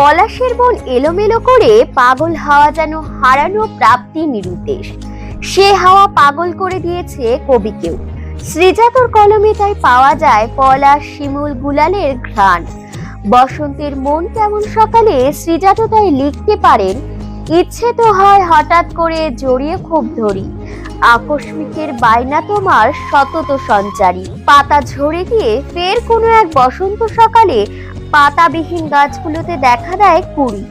আকাশের বন এলোমেলো করে পাগল হাওয়া যেন হারানো প্রাপ্তি নিরুদ্দেশ। সে হাওয়া পাগল করে দিয়েছে কবিকেও। শ্রীজাতর কলমে তাই পাওয়া যায় পলাশ শিমুল গুলালের ঘ্রাণ। বসন্তের মন কেমন সকালে শ্রীজাত তাই লিখতে পারেন, ইচ্ছে তো হয় হঠাৎ করে জড়িয়ে খুব ধরি। আকস্মিকের বায়না তোমার সতত সঞ্চারী। পাতা ঝরে গিয়ে ফের কোনো এক বসন্ত সকালে পাতাবিহীন গাছগুলোতে দেখা দেয় কুড়ি।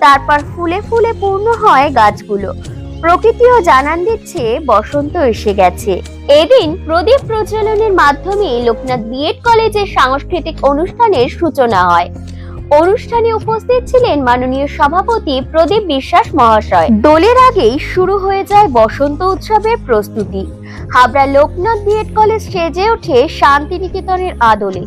তারপর ফুলে ফুলে পূর্ণ হয় গাছগুলো। প্রকৃতিও জানান দিচ্ছে, বসন্ত এসে গেছে। এদিন প্রদীপ প্রজ্বলনের মাধ্যমে লোকনাথ বিএড কলেজের সাংস্কৃতিক অনুষ্ঠানের সূচনা হয়। অনুষ্ঠানে উপস্থিত ছিলেন মাননীয় সভাপতি প্রদীপ বিশ্বাস মহাশয়। দোলের আগেই শুরু হয়ে যায় বসন্ত উৎসবের প্রস্তুতি। হাবড়া লোকনাথ বিএড কলেজ সেজে ওঠে শান্তিনিকেতনের আদলে।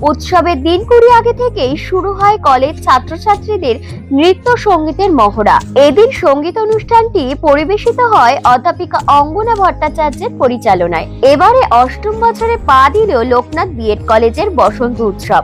উৎসবের দিন কুড়ি আগে থেকেই শুরু হয় কলেজ ছাত্রছাত্রীদের নৃত্য সঙ্গীতের মহড়া। এদিন সংগীত অনুষ্ঠানটি পরিবেশিত হয় অধ্যাপিকা অঙ্গনা ভট্টাচার্যের পরিচালনায়। এবারে অষ্টম বছরে পা দিল লোকনাথ বিএড কলেজের বসন্ত উৎসব।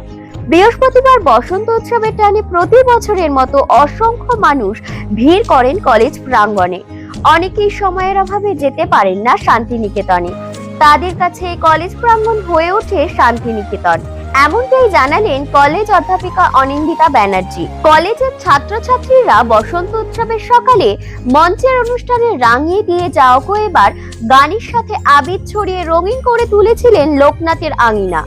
বৃহস্পতিবার বসন্ত উৎসবের টানে প্রতি বছরের মতো অসংখ্য মানুষ ভিড় করেন কলেজ প্রাঙ্গণে। অনেকেই সময়ের অভাবে যেতে পারেন না শান্তিনিকেতনে। তাদের কাছে কলেজ প্রাঙ্গণ হয়ে ওঠে শান্তিনিকেতন। এমনটাই জানালেন কলেজ অধ্যাপিকা অনিন্দিতা ব্যানার্জি। কলেজের ছাত্রছাত্রীরা বসন্ত উৎসবের সকালে মঞ্চের অনুষ্ঠানে রাঙিয়ে দিয়ে যাওয়াকে এবার গানের সাথে আবির ছড়িয়ে রঙিন করে তুলেছিলেন লোকনাথের আঙিনা।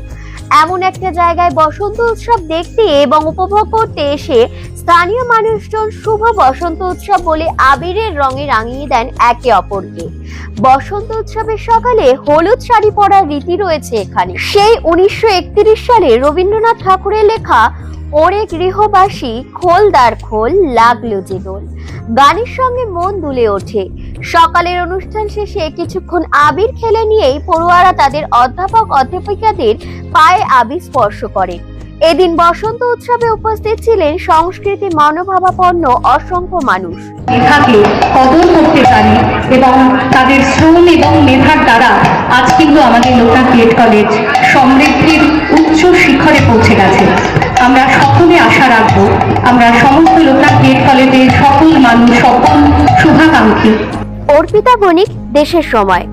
এমন একটা জায়গায় বসন্ত উৎসব দেখতে এবং উপভোগ করতে এসে স্থানীয় মানুষজন শুভ বসন্ত উৎসব বলে আবিরের রঙে রাঙিয়ে দেন একে অপরকে। বসন্ত উৎসবের সকালে হলুদ শাড়ি পরার রীতি রয়েছে এখানে। সেই উনিশশো সালে রবীন্দ্রনাথ ঠাকুরের লেখা, ওরে গৃহবাসী খোলদার খোল, লাগল যে দোল। গানের সঙ্গে মন দুলে ওঠে। সকালের অনুষ্ঠান শেষে কিছুক্ষণ আবির খেলে নিয়েই পড়ুয়ারা তাদের অধ্যাপক, অধ্যাপিকাদের পায়ে আবির স্পর্শ করে। এদিন বসন্ত উৎসবে উপস্থিত ছিলেন সংস্কৃতি মনোভাবাপন্ন অসংখ্য মানুষ। মেধাকে কদর করতে জানে এবং তাদের শ্রম এবং মেধার দ্বারা আজ কিন্তু আমাদের লোকনাথ বিএড কলেজ সমৃদ্ধির উচ্চ শিখরে পৌঁছে গেছে। আমরা সকলে আশা রাখব আমরা সমস্ত লোকনাথ বিএড কলেজের সকল মানুষ সকল শুভাকাঙ্ক্ষী। অর্পিতা বণিক দেশের সময়।